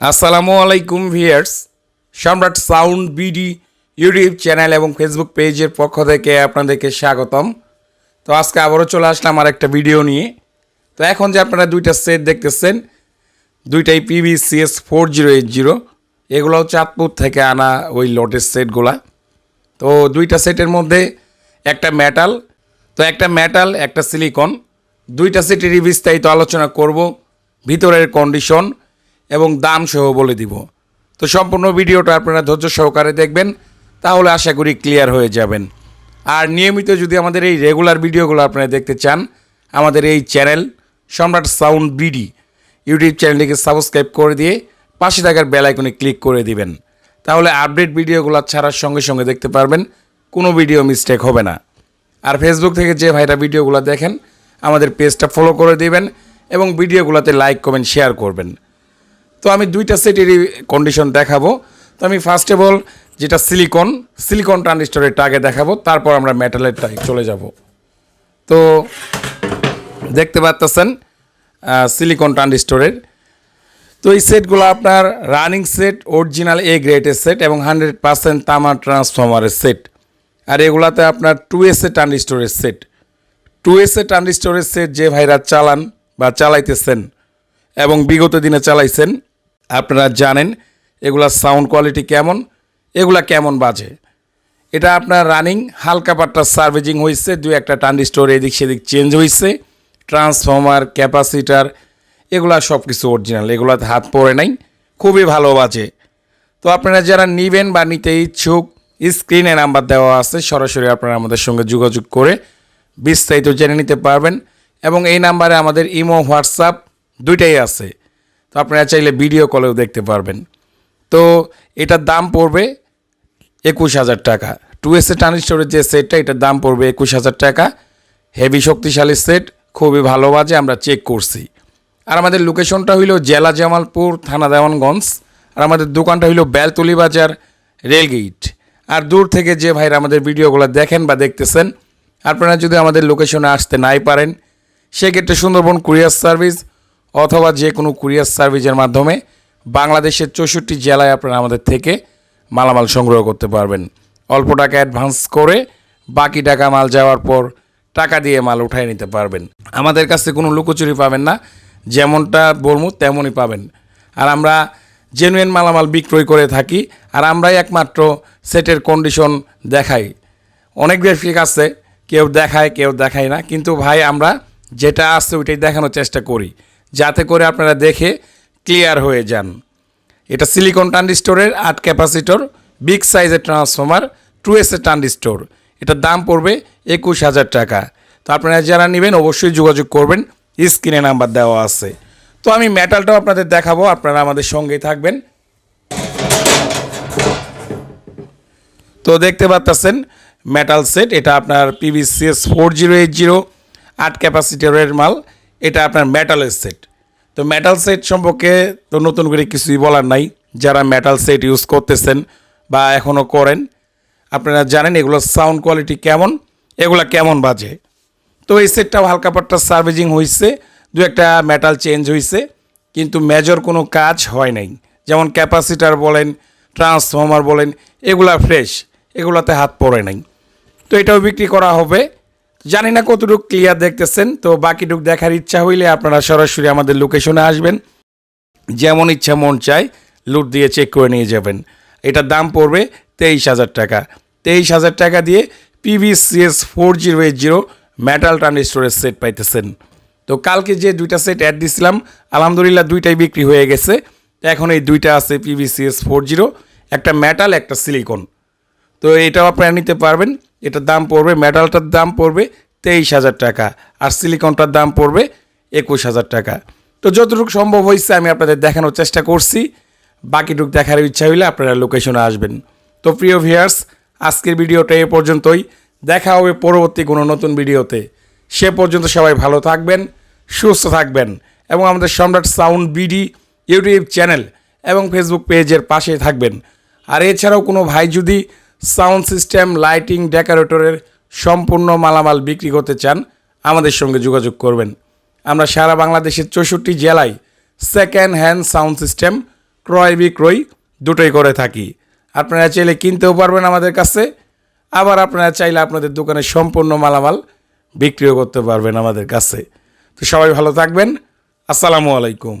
আসসালামু আলাইকুম viewers Samrat sound BD YouTube channel এবং ফেসবুক পেজের পক্ষ থেকে আপনাদেরকে স্বাগতম। তো আজকে আবারও চলে আসলাম আর একটা ভিডিও নিয়ে। তো এখন যে আপনারা দুইটা সেট দেখতেছেন, দুইটাই PVCS four zero eight zero এগুলোও চাঁদপুর থেকে আনা ওই লটের সেটগুলা তো দুইটা সেটের মধ্যে একটা মেটাল তো একটা মেটাল একটা সিলিকন দুইটা সেটেরই বিস্তারিত আলোচনা করব, ভিতরের কন্ডিশন এবং দাম সহ বলে দিব। তো সম্পূর্ণ ভিডিওটা আপনারা ধৈর্য সহকারে দেখবেন, তাহলে আশা করি ক্লিয়ার হয়ে যাবেন। আর নিয়মিত যদি আমাদের এই রেগুলার ভিডিওগুলো আপনারা দেখতে চান, আমাদের এই channel Samrat sound BD YouTube চ্যানেলটিকে সাবস্ক্রাইব করে দিয়ে পাশে থাকার বেল আইকনে ক্লিক করে দিবেন। তাহলে আপডেট ভিডিওগুলো ছাড়ার সঙ্গে সঙ্গে দেখতে পারবেন, কোনো ভিডিও মিস্টেক হবে না। আর ফেসবুক থেকে যে ভাইরা ভিডিওগুলো দেখেন, আমাদের পেজটা ফলো করে দিবেন এবং ভিডিওগুলোতে লাইক, কমেন্ট, শেয়ার করবেন। তো আমি দুইটা সেটেরই কন্ডিশন দেখাবো। তো আমি ফার্স্ট অফ অল যেটা সিলিকন সিলিকন ট্রানজিস্টরেরটা আগে দেখাবো, তারপর আমরা মেটালের মেটালেরটাই চলে যাব। তো দেখতে পাচ্তেছেন সিলিকন ট্রানজিস্টরের তো এই সেটগুলো আপনার রানিং সেট অরিজিনাল এ গ্রেডের সেট এবং হান্ড্রেড পার্সেন্ট তামা ট্রান্সফর্মারের সেট আর এগুলাতে আপনার টু এস এ ট্রানজিস্টরের সেট টু এস এ ট্রানজিস্টরের সেট যে ভাইরা চালান বা চালাইতেছেন এবং বিগত দিনে চালাইছেন আপনারা জানেন এগুলা সাউন্ড কোয়ালিটি কেমন, এগুলা কেমন বাজে। এটা আপনার রানিং হালকা পাট্টা সার্ভিজিং হয়েছে দু একটা ট্রানজিস্টর এদিক সেদিক চেঞ্জ হয়েছে ট্রান্সফর্মার ক্যাপাসিটার এগুলা সব কিছু অরিজিনাল এগুলাতে হাত পড়ে নাই, খুবই ভালো বাজে। তো আপনারা যারা নিবেন বা নিতে ইচ্ছুক স্ক্রিনে নাম্বার দেওয়া আছে, সরাসরি আপনারা আমাদের সঙ্গে যোগাযোগ করে বিস্তারিত জেনে নিতে পারবেন। এবং এই নাম্বারে আমাদের ইমো, হোয়াটসঅ্যাপ দুইটাই আছে। তো আপনারা চাইলে ভিডিও কলেও দেখতে পারবেন। তো এটার দাম পড়বে একুশ হাজার টাকা। টু এস ট্রানজিস্টরের যে সেটটা এটার দাম পড়বে একুশ হাজার টাকা। হেভি শক্তিশালী সেট খুবই ভালো বাজে, আমরা চেক করছি। আর আমাদের লোকেশনটা হইল জেলা জামালপুর, থানা দেওয়ানগঞ্জ। আর আমাদের দোকানটা হইল বেলতলি বাজার, রেলগেট। আর দূর থেকে যে ভাইরা আমাদের ভিডিওগুলো দেখেন বা দেখতেছেন, আপনারা যদি আমাদের লোকেশনে আসতে নাই পারেন, সেক্ষেত্রে সুন্দরবন কুরিয়ার সার্ভিস অথবা যে কোনো কুরিয়ার সার্ভিসের মাধ্যমে বাংলাদেশের চৌষট্টি জেলায় আপনারা আমাদের থেকে মালামাল সংগ্রহ করতে পারবেন। অল্প টাকা অ্যাডভান্স করে বাকি টাকা মাল যাওয়ার পর টাকা দিয়ে মাল উঠাই নিতে পারবেন। আমাদের কাছে কোনো লুকোচুরি পাবেন না, যেমনটা বলব তেমনই পাবেন। আর আমরা জেনুইন মালামাল বিক্রয় করে থাকি, আর আমরাই একমাত্র সেটের কন্ডিশন দেখাই। অনেক গ্রাফিক আছে কেউ দেখায় কেউ দেখায় না, কিন্তু ভাই, আমরা যেটা আছে ওইটাই দেখানোর চেষ্টা করি। যাতে করে আপনারা দেখে ক্লিয়ার হয়ে যান। এটা সিলিকন ট্রানজিস্টরের আট ক্যাপাসিটর, বিগ সাইজের ট্রান্সফর্মার, টু এস এর ট্রানজিস্টর এটার দাম পড়বে একুশ হাজার টাকা। তো আপনারা যারা নেবেন অবশ্যই যোগাযোগ করবেন, স্ক্রিনে নাম্বার দেওয়া আছে। তো আমি মেটালটাও আপনাদের দেখাবো, আপনারা আমাদের সঙ্গেই থাকবেন। তো দেখতে পাচ্ছেন মেটাল সেট, এটা আপনার PVCS four zero eight zero আট ক্যাপাসিটরের মাল। এটা আপনার মেটালের সেট তো মেটাল সেট সম্পর্কে তো নতুন করে কিছুই বলার নাই। যারা মেটাল সেট ইউজ করতেছেন বা এখনও করেন, আপনারা জানেন এগুলো সাউন্ড কোয়ালিটি কেমন, এগুলো কেমন বাজে। তো এই সেটটাও হালকা পাট্টা সার্ভিজিং হয়েছে দু একটা মেটাল চেঞ্জ হয়েছে কিন্তু মেজর কোনো কাজ হয় নাই। যেমন ক্যাপাসিটার বলেন ট্রান্সফর্মার বলেন, এগুলা ফ্রেশ এগুলাতে হাত পড়ে নাই। তো এটাও বিক্রি করা হবে। জানি না কতটুকু ক্লিয়ার দেখতেছেন, তো বাকিটুক দেখার ইচ্ছা হইলে আপনারা সরাসরি আমাদের লোকেশনে আসবেন। যেমন ইচ্ছা মন চায় লুট দিয়ে চেক করে নিয়ে যাবেন। এটার দাম পড়বে তেইশ হাজার টাকা। তেইশ হাজার টাকা দিয়ে PVCS four zero eight zero metal ট্রানজিস্টরের set পাইতেছেন। তো কালকে যে দুইটা সেট অ্যাড দিছিলাম, আলহামদুলিল্লাহ দুইটাই বিক্রি হয়ে গেছে। এখন এই দুইটা আছে পিভিসিএস ফোর জিরো একটা মেটাল একটা সিলিকন তো এটাও আপনারা নিতে পারবেন। এটার দাম পড়বে মেডালটার দাম পড়বে তেইশ হাজার টাকা আর সিলিকনটার দাম পড়বে একুশ হাজার টাকা। তো যতটুকু সম্ভব হয়েছে আমি আপনাদের দেখানোর চেষ্টা করছি। বাকিটুকু দেখার ইচ্ছা হইলে আপনারা লোকেশনে আসবেন। তো প্রিয় ভিয়ার্স আজকের ভিডিওটা এ পর্যন্তই। দেখা হবে পরবর্তী কোনো নতুন ভিডিওতে। সে পর্যন্ত সবাই ভালো থাকবেন, সুস্থ থাকবেন এবং আমাদের Samrat sound BD YouTube channel এবং ফেসবুক পেজের পাশে থাকবেন। আর এছাড়াও কোনো ভাই যদি সাউন্ড সিস্টেম, লাইটিং, ডেকোরেটরের সম্পূর্ণ মালামাল বিক্রি করতে চান, আমাদের সঙ্গে যোগাযোগ করবেন। আমরা সারা বাংলাদেশের চৌষট্টি জেলায় সেকেন্ড হ্যান্ড সাউন্ড সিস্টেম, ক্রয় বিক্রয় দুটোই করে থাকি। আপনারা চাইলে কিনতেও পারবেন আমাদের কাছে। আবার আপনারা চাইলে আপনাদের দোকানে সম্পূর্ণ মালামাল বিক্রিও করতে পারবেন আমাদের কাছে। তো সবাই ভালো থাকবেন। আসসালামু আলাইকুম।